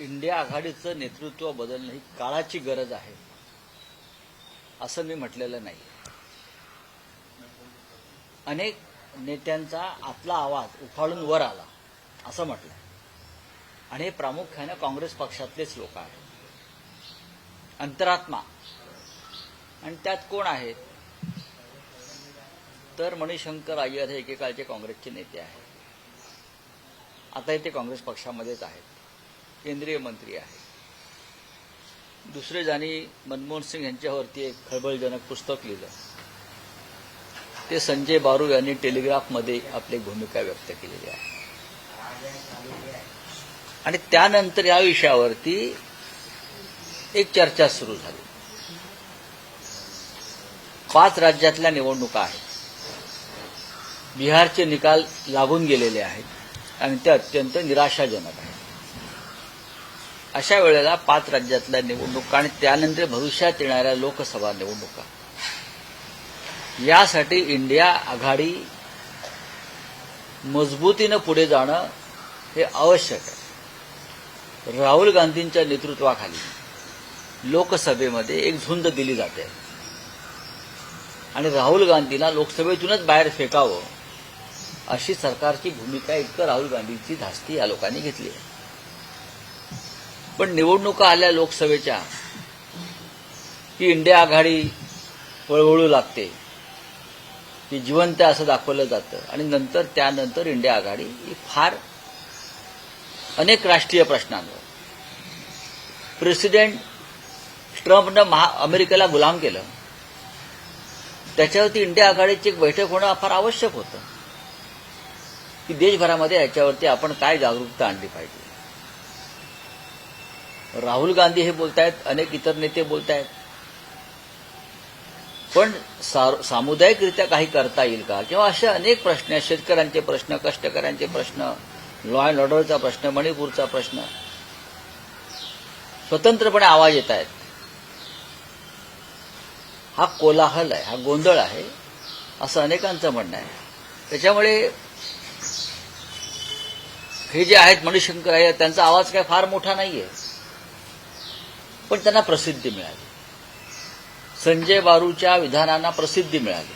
India आघाडीचं नेतृत्व बदलणं ही काळाची गरज आहे असं मी म्हटलेलं नाही. अनेक नेत्यांचा आतला आवाज उफाळून वर आला असं म्हटलं आणि हे प्रामुख्यानं काँग्रेस पक्षातलेच लोक आहेत. अंतरात्मा. आणि त्यात कोण आहेत? तर मणिशंकर अय्यर हे एकेकाळचे काँग्रेसचे नेते आहेत. आताही ते काँग्रेस पक्षामध्येच आहेत. केंद्रीय मंत्री आहे. दुसरे जाणी मनमोहन सिंग यांच्यावरती एक खळबळजनक पुस्तक लिहिलं. ते संजय बारू यांनी टेलिग्राफमध्ये आपली भूमिका व्यक्त केलेली आहे. आणि त्यानंतर या विषयावरती एक चर्चा सुरू झाली. पाच राज्यातल्या निवडणुका आहेत. बिहारचे निकाल लागून गेलेले आहेत. आणि ते अत्यंत निराशाजनक आहेत. अशा वेळेला पाच राज्यातल्या निवडणुका आणि त्यानंतर भविष्यात येणाऱ्या लोकसभा निवडणुका. यासाठी इंडिया आघाडी मजबूतीनं पुढे जाणं हे आवश्यक आहे. राहुल गांधींच्या नेतृत्वाखाली लोकसभेमध्ये एक झुंज दिली जाते. आणि राहुल गांधींना लोकसभेतूनच बाहेर फेकावं अशी सरकारची भूमिका इतकं राहुल गांधींची धास्ती या लोकांनी घेतली आहे. पण निवडणुका आल्या लोकसभेच्या की इंडिया आघाडी वळवळू लागते. ती जिवंत असं दाखवलं जातं. आणि नंतर त्यानंतर इंडिया आघाडी ही फार अनेक राष्ट्रीय प्रश्नांवर. प्रेसिडेंट ट्रम्पनं महा अमेरिकेला गुलाम केलं. त्याच्यावरती इंडिया आघाडीची एक बैठक होणं फार आवश्यक होतं. की देशभरामध्ये याच्यावरती आपण काय जागरूकता आणली पाहिजे? राहुल गांधी हे बोलतायत अनेक इतर नेते बोलतायत. पण सा- सामुदायिकरित्या काही करता येईल का? किंवा असे अनेक प्रश्न आहेत शेतकऱ्यांचे प्रश्न कष्टकऱ्यांचे प्रश्न लॉ अँड ऑर्डरचा प्रश्न मणिपूरचा प्रश्न. स्वतंत्रपणे आवाज येत आहेत हा कोलाहल आहे हा गोंधळ आहे असं अनेकांचं म्हणणं आहे. त्याच्यामुळे हे जे आहेत मणिशंकर आहे त्यांचा आवाज काय फार मोठा नाहीये. पण त्यांना प्रसिद्धी मिळाली. संजय बारूच्या विधानांना प्रसिद्धी मिळाली.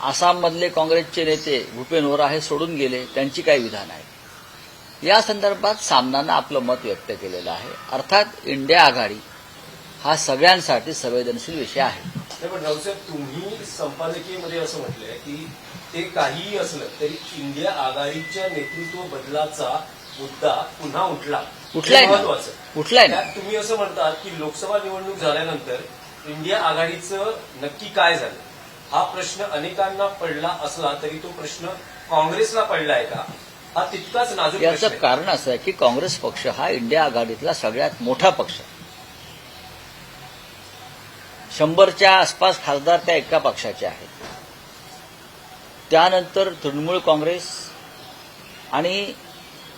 आसाममधले काँग्रेसचे नेते भूपेन ओरा हे सोडून गेले त्यांची काही विधान आहेत. या संदर्भात सामनानं आपलं मत व्यक्त केलेलं आहे. अर्थात इंडिया आघाडी हा सगळ्यांसाठी संवेदनशील विषय आहे. पण तुम्ही संपादकीयमध्ये असं म्हटलंय की ते काहीही असलं तरी इंडिया आघाडीच्या नेतृत्व बदलाचा मुद्दा पुन्हा उठला उठलाय ना. महत्वाचं उठलाय ना. त्यात तुम्ही असं म्हणतात की लोकसभा निवडणूक झाल्यानंतर इंडिया आघाडीचं नक्की काय झालं हा प्रश्न अनेकांना पडला असला तरी तो प्रश्न काँग्रेसला पडलाय का हा तितकाच नाजूक प्रश्न याचं आहे. कारण असं आहे की काँग्रेस पक्ष हा इंडिया आघाडीतला सगळ्यात मोठा पक्ष आहे. शंभरच्या आसपास खासदार त्या एका पक्षाचे आहेत त्यानंतर तृणमूल काँग्रेस आणि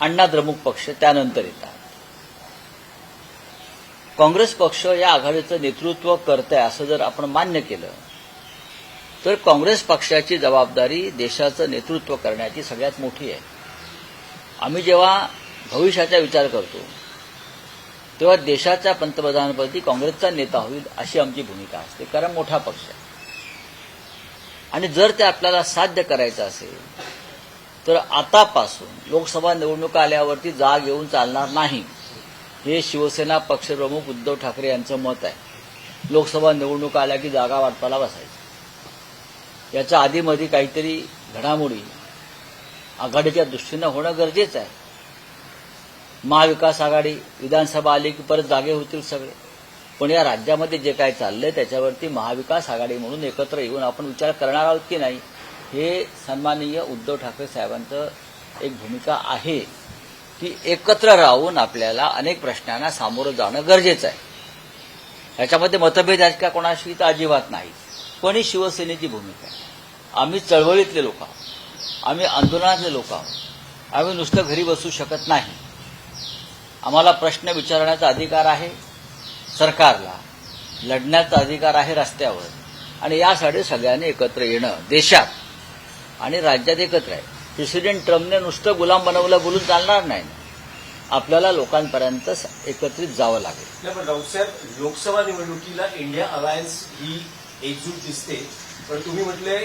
अण्णा द्रमुक पक्ष त्यानंतर येतात. काँग्रेस पक्ष या आघाडीचं नेतृत्व करत आहे असं जर आपण मान्य केलं तर काँग्रेस पक्षाची जबाबदारी देशाचं नेतृत्व करण्याची सगळ्यात मोठी आहे. आम्ही जेव्हा भविष्याचा विचार करतो तेव्हा देशाच्या पंतप्रधानपदी काँग्रेसचा नेता होईल अशी आमची भूमिका असते कारण मोठा पक्ष आहे. आणि जर ते आपल्याला साध्य करायचं असेल तर आतापासून लोकसभा निवडणुका आल्यावरती जाग येऊन चालणार नाही. हे शिवसेना पक्षप्रमुख उद्धव ठाकरे यांचं मत आहे. लोकसभा निवडणुका आल्या की जागा वाटपाला बसायचं. याच्या आधीमध्ये काहीतरी घडामोडी आघाडीच्या दृष्टीनं होणं गरजेचं आहे. महाविकास आघाडी विधानसभा आली की परत जागे होतील सगळे. पण या राज्यामध्ये जे काय चाललंय त्याच्यावरती महाविकास आघाडी म्हणून एकत्र येऊन आपण विचार करणार आहोत की नाही? हे सन्माननीय उद्धव ठाकरे साहेबांचं एक भूमिका आहे की एकत्र राहून आपल्याला अनेक प्रश्नांना सामोरं जाणं गरजेचं आहे. ह्याच्यामध्ये मतभेद आहेत का कोणाशी तर अजिबात नाही पण ही शिवसेनेची भूमिका आहे. आम्ही चळवळीतले लोक आहोत आम्ही आंदोलनातले लोक आहोत आम्ही नुसतं घरी बसू शकत नाही. आम्हाला प्रश्न विचारण्याचा अधिकार आहे सरकारला लढण्याचा अधिकार आहे रस्त्यावर आणि यासाठी सगळ्यांनी एकत्र येणं देशात आणि राज्यात एकत्र आहे. प्रेसिडेंट ट्रम्पने नुसतं गुलाम बनवलं बोलून चालणार नाही. आपल्याला लोकांपर्यंत एकत्रित जावं लागेल. नाही पण राऊतसाहेब लोकसभा निवडणुकीला इंडिया अलायन्स ही एकजूट दिसते. पण तुम्ही म्हटले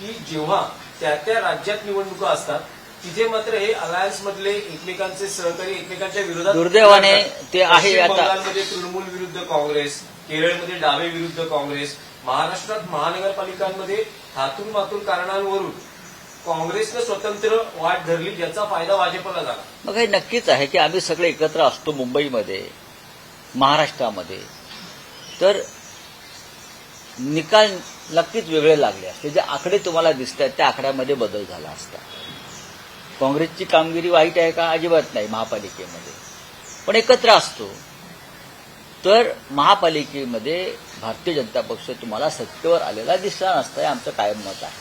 की जेव्हा त्या त्या राज्यात निवडणुका असतात तिथे मात्र हे अलायन्स मधले एकमेकांचे सहकारी एकमेकांच्या विरोधात दुर्दैवाने ते आहे तृणमूल विरुद्ध काँग्रेस केरळमध्ये डावे विरुद्ध काँग्रेस महाराष्ट्रात महानगरपालिकांमध्ये हातून मातून कारणांवरून काँग्रेसनं स्वतंत्र वाट धरली ज्याचा फायदा भाजपला झाला. मग हे नक्कीच आहे की आम्ही सगळे एकत्र असतो मुंबईमध्ये महाराष्ट्रामध्ये. तर निकाल नक्कीच वेगळे लागले असते. जे आकडे तुम्हाला दिसत आहेत त्या आकड्यामध्ये बदल झाला असता. काँग्रेसची कामगिरी वाईट आहे का? अजिबात नाही महापालिकेमध्ये. पण एकत्र असतो. तर महापालिकेमध्ये भारतीय जनता पक्ष तुम्हाला सत्तेवर आलेला दिसला नसता हे आमचं कायम मत आहे.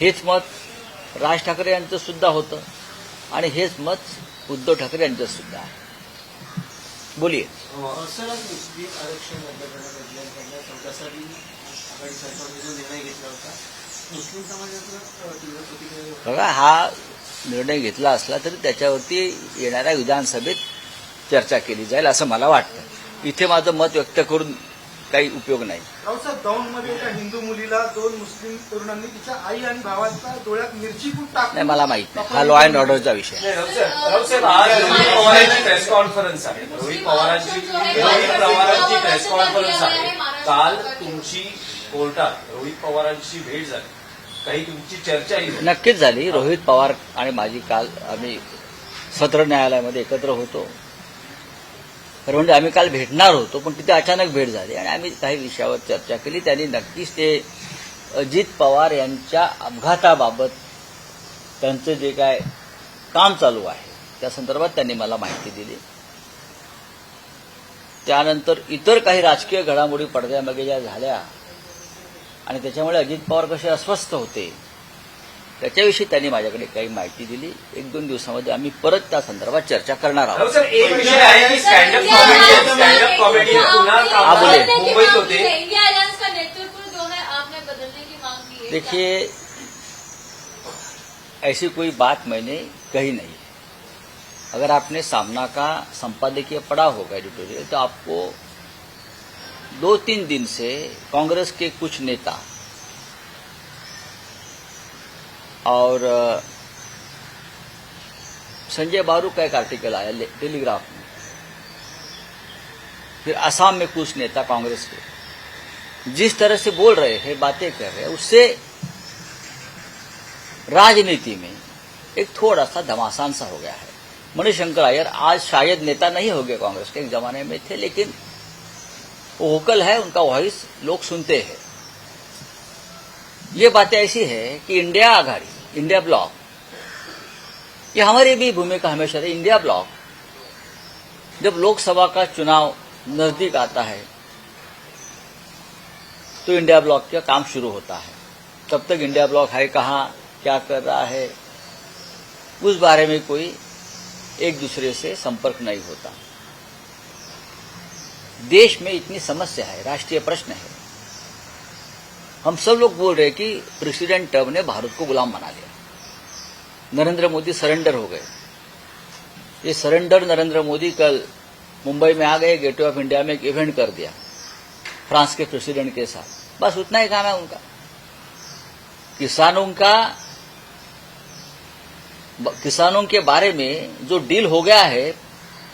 हेच मत राज ठाकरे यांचं सुद्धा होतं आणि हेच मत उद्धव ठाकरे यांचं सुद्धा आहे. बोलिये. सर आरक्षण. बघा हा निर्णय घेतला असला तरी त्याच्यावरती येणाऱ्या विधानसभेत चर्चा केली जाईल असं मला वाटतं. इथे माझं मत व्यक्त करून काही उपयोग नाही. राऊसाहेब दौंडमध्ये एका हिंदू मुलीला दोन मुस्लिम तरुणांनी तिच्या आई आणि भावाच्या डोळ्यात मिरची टाकली नाही मला माहीत नाही. हा लॉ अँड ऑर्डरचा विषय आज रोहित पवारांची प्रेस कॉन्फरन्स आहे. रोहित पवारांची रोहित पवारांची प्रेस कॉन्फरन्स आहे. काल तुमची कोर्टात रोहित पवारांची भेट झाली. काही तुमची चर्चाही झाली नक्कीच झाली. रोहित पवार आणि माझी काल आम्ही सत्र न्यायालयामध्ये एकत्र होतो. खरं म्हणजे आम्ही काल भेटणार होतो पण तिथे अचानक भेट झाली आणि आम्ही काही विषयावर चर्चा केली. त्यांनी नक्कीच ते अजित पवार यांच्या अपघाताबाबत त्यांचं जे काय काम चालू आहे त्या संदर्भात त्यांनी मला माहिती दिली. त्यानंतर इतर काही राजकीय घडामोडी पडद्यामागे ज्या झाल्या आणि त्याच्यामुळे अजित पवार कसे अस्वस्थ होते त्याच्याविषयी त्यांनी माझ्याकडे काही माहिती दिली. एक दोन दिवसामध्ये आम्ही परत त्या संदर्भात चर्चा करणार आहोत. राऊतसाहेब एक विषय आहे की स्टँडअप कॉमेडी स्टँडअप कॉमेडी पुन्हा हाँ, बोले. कामगार मुंबईत होते. इंडिया अलायंस का नेतृत्व जो है आपने बदलने की मांग की है देखिए ऐसी कोई बात मैंने कही नहीं अगर आपने सामना का संपादकीय पढ़ा होगा एडिटोरियल तो आपको दो तीन दिन से कांग्रेस के कुछ नेता और संजय बारू का एक आर्टिकल आया टेलीग्राफ में। फिर असम में कुछ नेता कांग्रेस के। जिस तरह से बोल रहे हैं, बातें कर रहे हैं, उससे राजनीति में एक थोड़ा सा घमासान सा हो गया है। मणिशंकर अय्यर आज शायद नेता नहीं हो गए कांग्रेस के एक जमाने में थे, लेकिन वो वोकल है, उनका वॉइस लोग सुनते हैं। ये बातें ऐसी है कि इंडिया आघाड़ी इंडिया ब्लॉक ये हमारी भी भूमिका हमेशा रही इंडिया ब्लॉक जब लोकसभा का चुनाव नज़दीक आता है तो इंडिया ब्लॉक का काम शुरू होता है। तब तक इंडिया ब्लॉक है कहाँ, क्या कर रहा है, उस बारे में कोई एक दूसरे से संपर्क नहीं होता। देश में इतनी समस्या है, राष्ट्रीय प्रश्न है। हम सब लोग बोल रहे हैं कि प्रेसिडेंट ट्रंप ने भारत को गुलाम बना लिया। नरेंद्र मोदी सरेंडर हो गए। ये सरेंडर नरेंद्र मोदी कल मुंबई में आ गए गेटवे ऑफ़ इंडिया में एक इवेंट कर दिया, फ्रांस के प्रेसिडेंट के साथ। बस उतना ही काम है उनका। किसानों का किसानों के बारे में जो डील हो गया है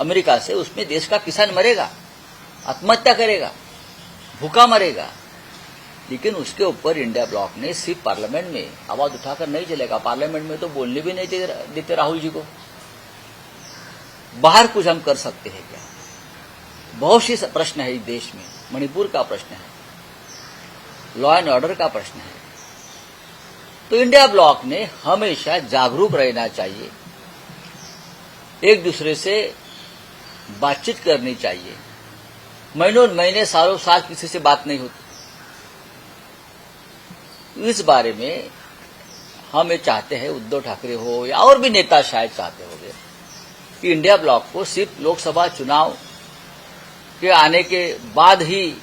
अमेरिका से, उसमें देश का किसान मरेगा, आत्महत्या करेगा, भूखा मरेगा। लेकिन उसके ऊपर इंडिया ब्लॉक ने सिर्फ़ पार्लियामेंट में आवाज़ उठाकर नहीं चलेगा पार्लियामेंट में तो बोलने भी नहीं देते राहुल जी को। बाहर कुछ हम कर सकते हैं क्या? बहुत सी प्रश्न है इस देश में। मणिपुर का प्रश्न है। लॉ एंड ऑर्डर का प्रश्न है। तो इंडिया ब्लॉक ने हमेशा जागरूक रहना चाहिए। एक दूसरे से बातचीत करनी चाहिए। महीनों महीने, सालों साल किसी से बात नहीं होती। इस बारे में हम ये चाहते हैं, उद्धव ठाकरे हो या और भी नेता शायद चाहते होंगे, कि इंडिया ब्लॉक को सिर्फ़ लोकसभा चुनाव के आने के बाद ही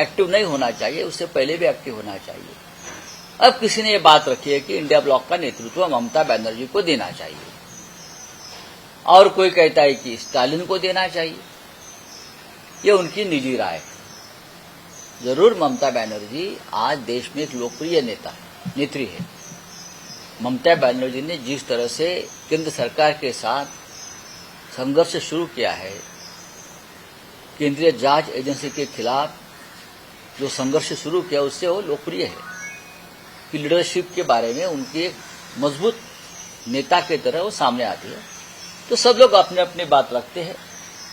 एक्टिव नहीं होना चाहिए, उससे पहले भी एक्टिव होना चाहिए। अब किसी ने ये बात रखी है कि इंडिया ब्लॉक का नेतृत्व ममता बनर्जी को देना चाहिए। और कोई कहता है कि स्टालिन को देना चाहिए। ये उनकी निजी राय है। ज़रूर ममता बनर्जी, आज देश में एक लोकप्रिय नेता, नेत्री है। ममता बनर्जी ने जिस तरह से केंद्र सरकार के साथ संघर्ष शुरू किया है, केंद्रीय जाँच एजेंसी के खिलाफ जो संघर्ष शुरू किया, उससे वो लोकप्रिय है। कि लीडरशिप के बारे में उनकी एक मज़बूत नेता की तरह वो सामने आती है। तो सब लोग अपने अपने बात रखते हैं।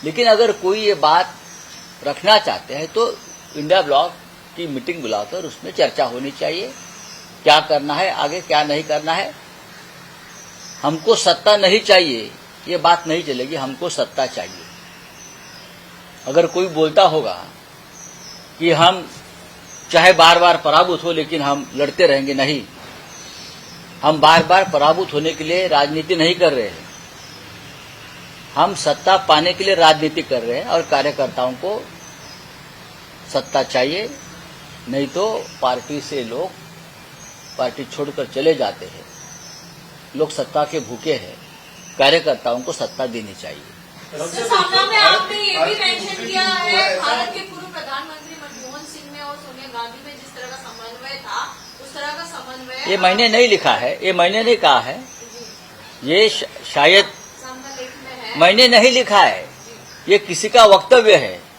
लेकिन अगर कोई ये बात रखना चाहते हैं तो इंडिया ब्लॉक की मीटिंग बुलाकर उसमें चर्चा होनी चाहिए। क्या करना है, आगे क्या नहीं करना है। हमको सत्ता नहीं चाहिए, ये बात नहीं चलेगी, हमको सत्ता चाहिए। अगर कोई बोलता होगा कि हम चाहे बार बार पराभूत हो लेकिन हम लड़ते रहेंगे नहीं। हम बार बार पराभूत होने के लिए राजनीति नहीं कर रहे हैं। हम सत्ता पाने के लिए राजनीति कर रहे हैं और कार्यकर्ताओं को सत्ता चाहिए नहीं तो पार्टी से लोग पार्टी छोड़कर चले जाते हैं। लोग सत्ता के भूखे हैं। कार्यकर्ताओं को सत्ता देनी चाहिए। में आपने ये भी मेंशन किया है भारत के पूर्व प्रधानमंत्री मनमोहन सिंह में और सोनिया गांधी में जिस तरह का समन्वय था उस तरह का समन्वय ये मैंने नहीं लिखा है ये मैंने नहीं कहा है। ये शायद है। मैंने नहीं लिखा है। ये किसी का वक्तव्य है।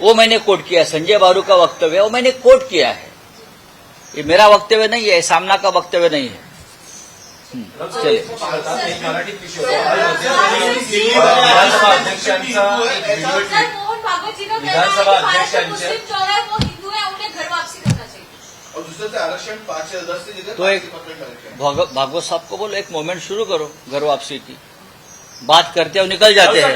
वो मैंने कोट किया संजय बारू का वक्तव्य वो मैंने कोट किया है। ये मेरा वक्तव्य नहीं है सामना का वक्तव्य नहीं है। हम्म, चलिए। विधानसभा तो एक भागवत साहब को बोलो एक मोमेंट शुरू करो घर वापसी की। बात करते हो निकल जाते हैं।